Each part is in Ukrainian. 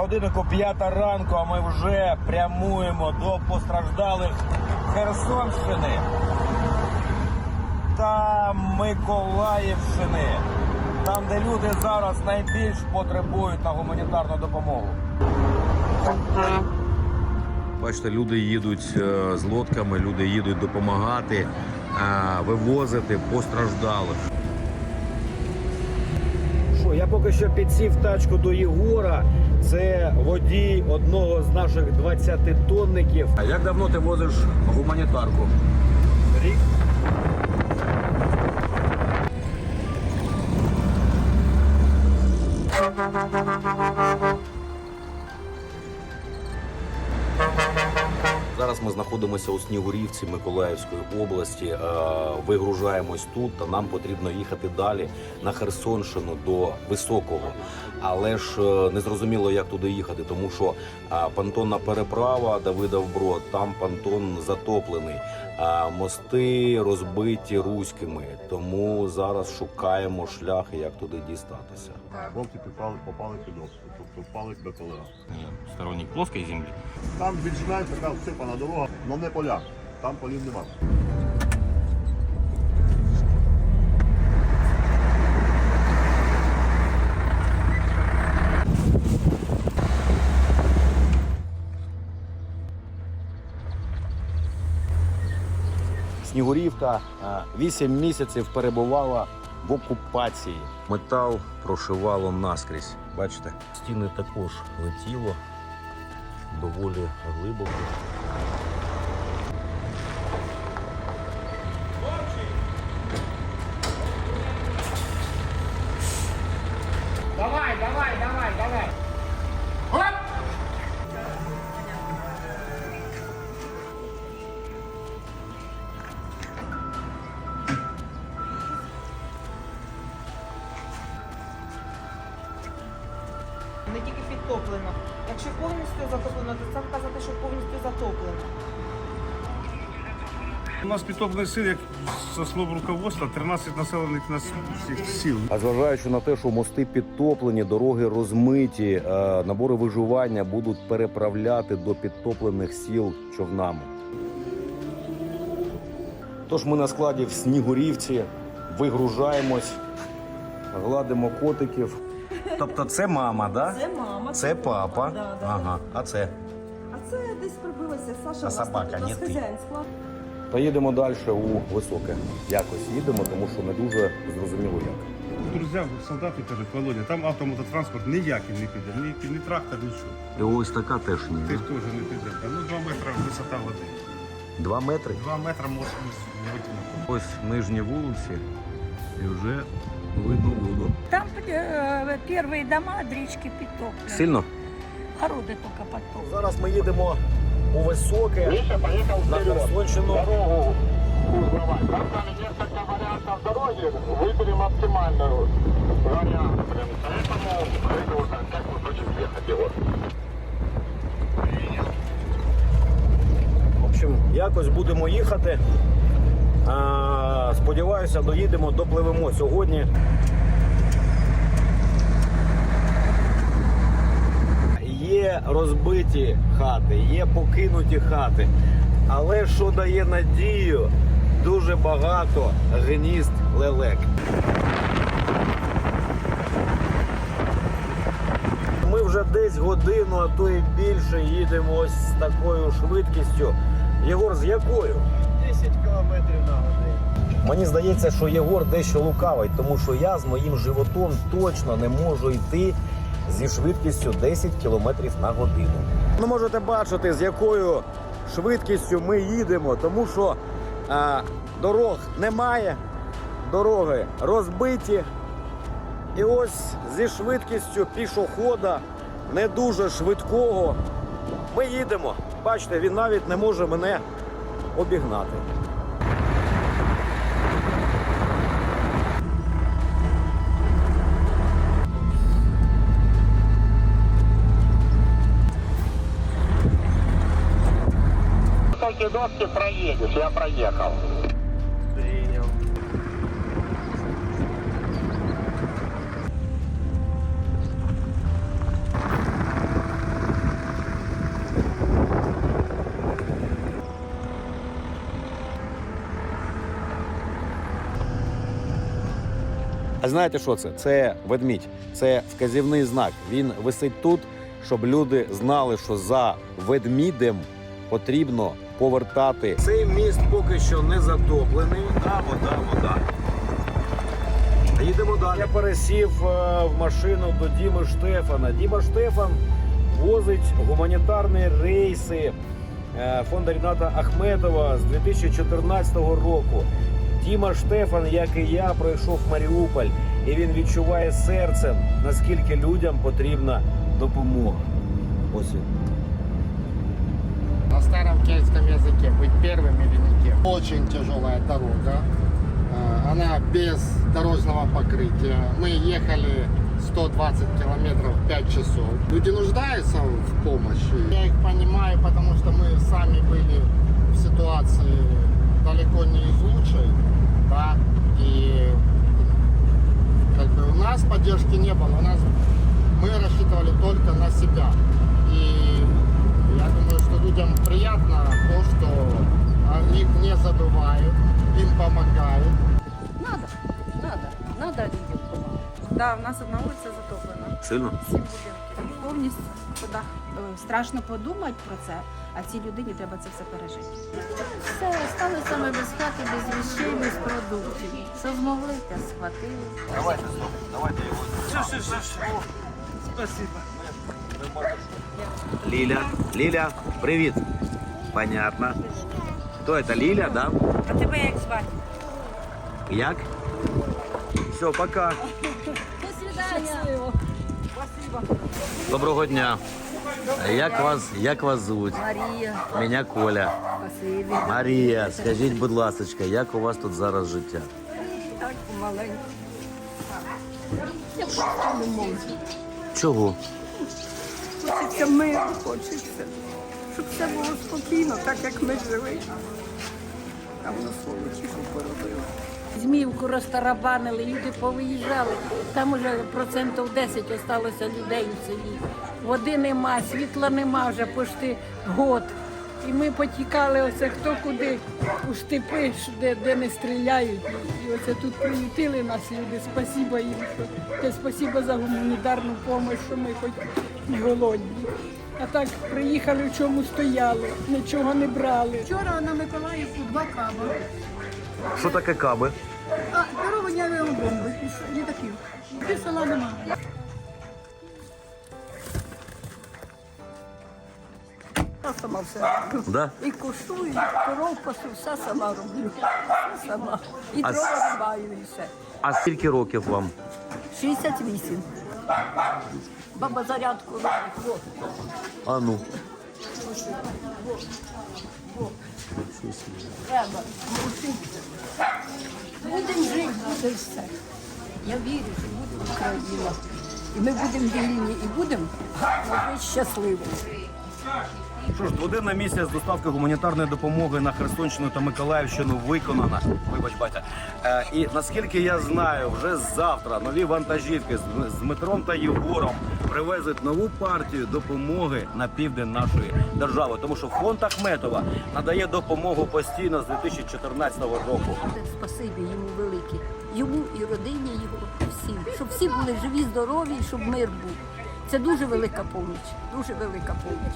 годиннику п'ята ранку, а ми вже прямуємо до постраждалих Херсонщини та Миколаївщини, там, де люди зараз найбільш потребують на гуманітарну допомогу. Бачите, люди їдуть е, з лодками, люди їдуть допомагати, е, вивозити постраждалих. Що, я поки що підсів тачку до Єгора. Це водій одного з наших 20-тонників. А як давно ти возиш гуманітарку? Рік. Зараз ми знаходимося у Снігурівці Миколаївської області. е, Вигружаємось тут, та нам потрібно їхати далі на Херсонщину до Високого. Але ж е, не зрозуміло, як туди їхати, тому що е, понтонна переправа Давидов Брод, там понтон затоплений, а мости розбиті руськими. Тому зараз шукаємо шлях, як туди дістатися. Хлопці попали, попали під обстріл, тобто впали до ПЛА. сторонник плоской земли. Там більш-менш така всипана дорога, але не поля. Там полів нема. Снігурівка 8 місяців перебувала в окупації. Метал прошивало наскрізь. Бачите, стіни також летіло доволі глибоко. Давай, давай, давай, давай. Оп! Не тільки підтоплено. Якщо повністю затоплено, то це вказати, що повністю затоплено. У нас підтоплений сил, як за слов руководства, 13 населених нас всіх сіл. А зважаючи на те, що мости підтоплені, дороги розмиті, е, набори виживання будуть переправляти до підтоплених сіл човнами. Тож ми на складі в Снігурівці вигружаємось, гладимо котиків. Тобто це мама, да? Це мама. Це папа. Да, да. Ага. А це? А це десь прибилося Саша. А собака, не ти. хазяїн склад. Поїдемо далі у високе. Якось їдемо, тому що не дуже зрозуміло як. Друзі, солдати кажуть, Володя, там автомототранспорт ніякий не піде, ні, ні трактор, нічого. І ось така теж Ти ні. теж не піде. Ну, 2 метри висота води. Два метри. 2 метри може не витягнути. Ось нижні вулиці і вже видно воду. Там э, первые дома от речки Петок. Сильно? Городы только потом. Зараз ми їдемо у високе на Херсонщину. Дорогу узнавать. Там там несколько вариантов дороги. Выберем оптимальную вариант. Блин. Поэтому придется, как мы будем ехать его. В общем, якось будемо їхати. А, сподіваюся, доїдемо, допливемо сьогодні. Є розбиті хати, є покинуті хати. Але що дає надію, дуже багато гнізд лелек. Ми вже десь годину, а то і більше їдемо ось з такою швидкістю. Єгор, з якою? 10 кілометрів на годину. Мені здається, що Єгор дещо лукавить, тому що я з моїм животом точно не можу йти зі швидкістю 10 км на годину. Ну, можете бачити, з якою швидкістю ми їдемо, тому що а, дорог немає, дороги розбиті. І ось зі швидкістю пішохода, не дуже швидкого, ми їдемо. Бачите, він навіть не може мене обігнати. Федотки проедешь, я проехал. А знаєте, що це? Це ведмідь, це вказівний знак. Він висить тут, щоб люди знали, що за ведмідем потрібно повертати. Цей міст поки що не затоплений. Да, вода, вода. Їдемо далі. Я пересів е, в машину до Діми Штефана. Діма Штефан возить гуманітарні рейси е, фонду Ріната Ахметова з 2014 року. Діма Штефан, як і я, пройшов Маріуполь, і він відчуває серцем, наскільки людям потрібна допомога. Ось він. На старом кельтском языке быть первым или не тем. Очень тяжелая дорога. Э, Она без дорожного покрытия. Мы ехали 120 километров 5 часов. Люди нуждаются в помощи. Я их понимаю, потому что мы сами были в ситуации далеко не из лучшей. Да? И как бы у нас поддержки не было. У нас мы рассчитывали только на себя. И забывают, им помогают. Надо, надо, надо людям допомагати. Да, в нас одна вулиця затоплена. Сильно? Сім будинків. Повністю вода. Е, Страшно подумати про це, а цій людині треба це все пережити. Все, стали саме без хати, без вещей, без продуктів. Що змогли, те схватили. Давайте стоп, давайте його. Лиля, Лиля, привіт. Понятно. Хто це, Ліля, да? А тебе як звати? Як? Все, пока. Доброго дня. Як вас, як вас звуть? Марія. Мене Коля. Марія, скажіть, будь ласка, як у вас тут зараз життя? Так помаленьку. Чого? Хочеться миру, хочеться. Щоб все було спокійно, так як ми жили. Там на сволочі, що поробили. Зміївку розтарабанили, люди повиїжджали. Там уже процентів 10 осталося людей у селі. Води нема, світла нема вже почти год. І ми потікали оце хто куди у степи, де, де не стріляють. І оце тут приютили нас люди. Спасіба їм, що спасіба за гуманітарну допомогу, що ми хоч не голодні. А так приїхали, в чому стояли, нічого не брали. Вчора на Миколаївку два каба. Що таке каби? А керовані авіабомби із літаків. Ти села немає. Я сама все роблю. Да? І куштую, і коров пасу, все сама роблю. Все сама. І А дрова с- рубаю, і все. А скільки років вам? 68. Баба зарядку робить. А ну. Треба вчитися. Будемо жити, буде все. Я вірю, що буде Україна. І ми будемо вільні, і будемо жити щасливо. Що ж, дводенна місія з доставки гуманітарної допомоги на Херсонщину та Миколаївщину виконана. Вибач, батя. Е, і наскільки я знаю, вже завтра нові вантажівки з, з Дмитром та Єгором привезуть нову партію допомоги на південь нашої держави. Тому що фонд Ахметова надає допомогу постійно з 2014 року. Спасибі йому велике. Йому і родині його, всім. Щоб всі були живі, здорові, щоб мир був. Це дуже велика поміч, дуже велика поміч.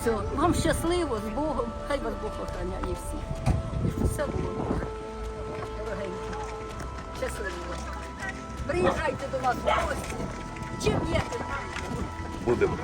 Все, вам щасливо, з Богом, хай вас Бог охороняє всіх. І щоб все було добре. Дорогенькі, щасливо. Приїжджайте до нас в гості. Чим є? Будемо.